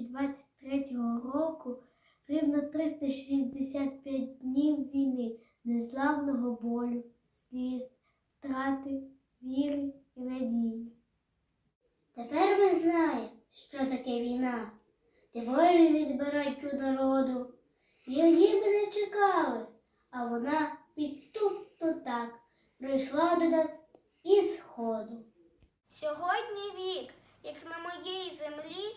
2023 року рівно 365 днів війни, незламного болю, сліз, втрати, віри і надії. Тепер ми знаємо, що таке війна. Ти волю відбирають у народу. Її ми не чекали, а вона підступно так прийшла до нас із сходу. Сьогодні вік, як на моїй землі,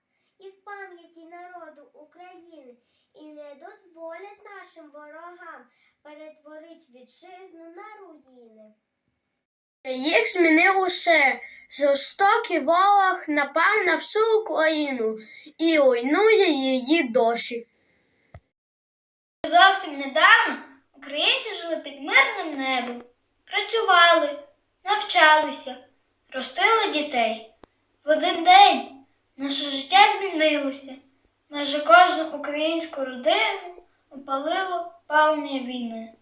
і в пам'яті народу України і не дозволять нашим ворогам перетворити вітчизну на руїни. Їх змінив усе. Жорстокий ворог напав на всю Україну і руйнує її досі. Зовсім недавно українці жили під мирним небом, працювали, навчалися, ростили дітей. В один день наше життя змінилося. Майже кожну українську родину опалило палення війни.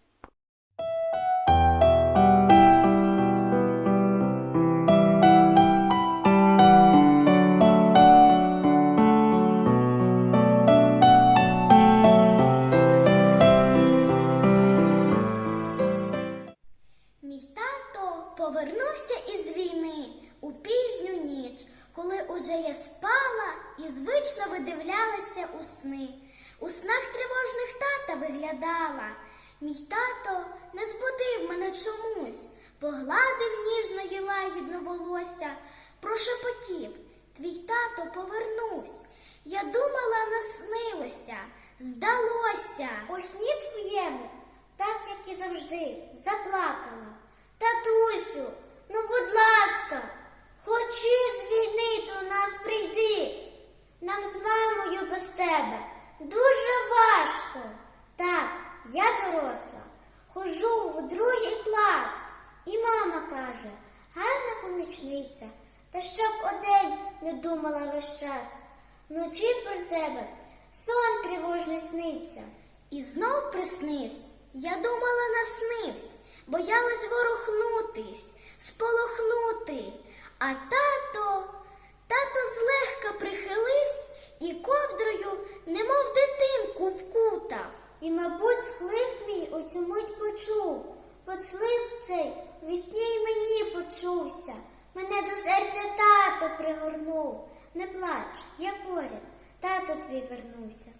І звично видивлялася у сни. У снах тривожних тата виглядала. Мій тато не збудив мене чомусь, погладив ніжно й лагідно волосся, прошепотів, твій тато повернувся. Я думала, наснилося, здалося. У сні своєму так як і завжди, заплакала. Татусю, ну будь ласка, хоч із війни до нас прийди. Нам з мамою без тебе дуже важко. Так, я доросла, хожу в другий клас, і мама каже, гарна помічниця, та щоб одень не думала весь час. Вночі про тебе сон тривожний сниться. І знов приснився. Я думала, наснився, боялась ворухнутись, сполохнути. А тато, тато злегка прихилився і ковдрою, немов дитинку, вкутав. І, мабуть, схлип мій у цю мить почув. Поцлип цей вісні й мені почувся. Мене до серця тато пригорнув. Не плач, я поряд, тато твій вернувся.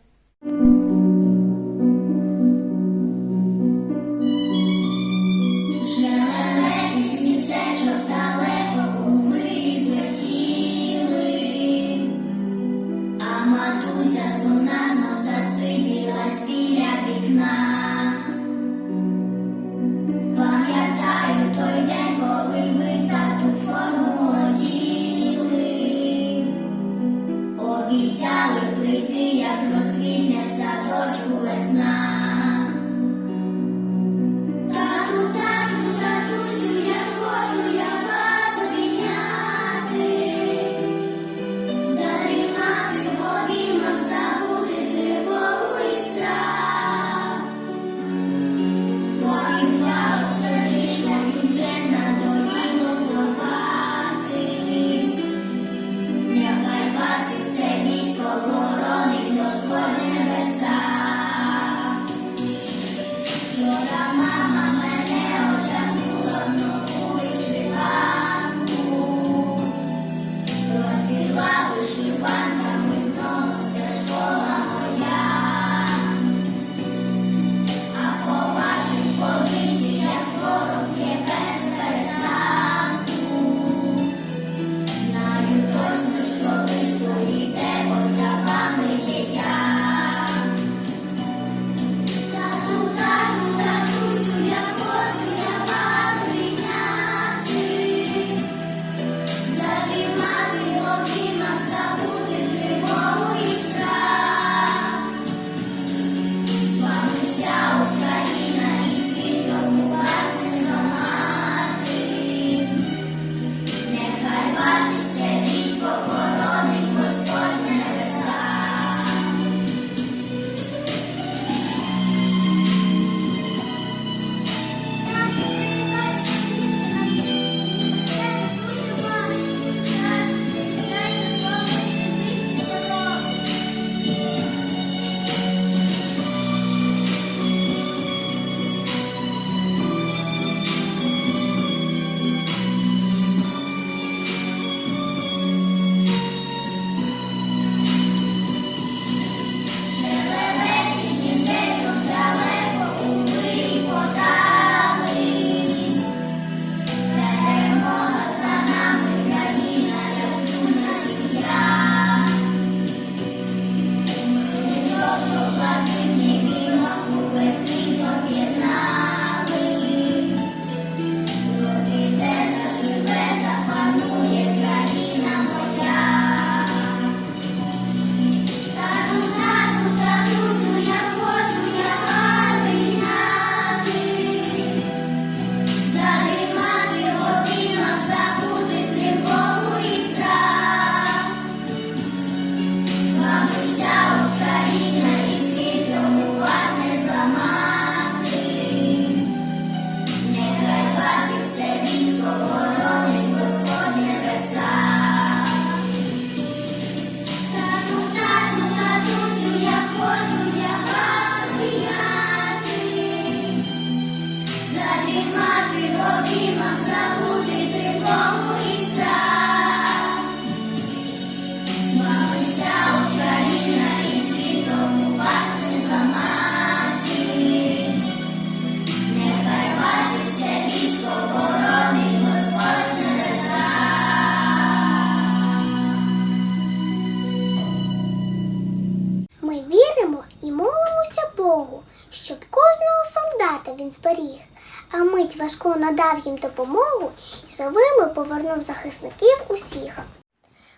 Мить важку надав їм допомогу і живими повернув захисників усіх.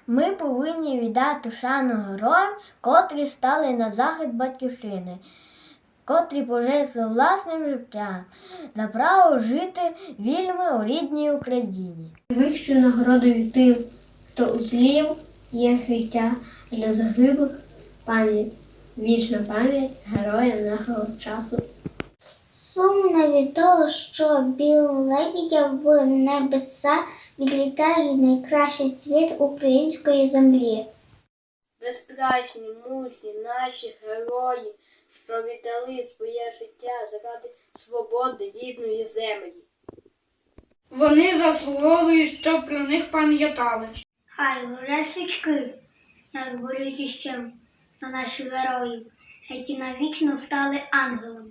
Ми повинні віддати шану героям, котрі стали на захист батьківщини, котрі пожертвували власним життям за право жити вільними у рідній Україні. Вищою нагородою тим, хто узлів є життя для загиблих пам'ять. Вічна пам'ять героям нашого часу. Сумно від того, що білим лебідя в небеса відлітає найкращий світ української землі. Безстрашні, мужні наші герої, що віддали своє життя заради свободи рідної землі. Вони заслуговують, щоб про них пам'ятали. Хай свічки, як болють іще на наших героїв, які навічно стали ангелами.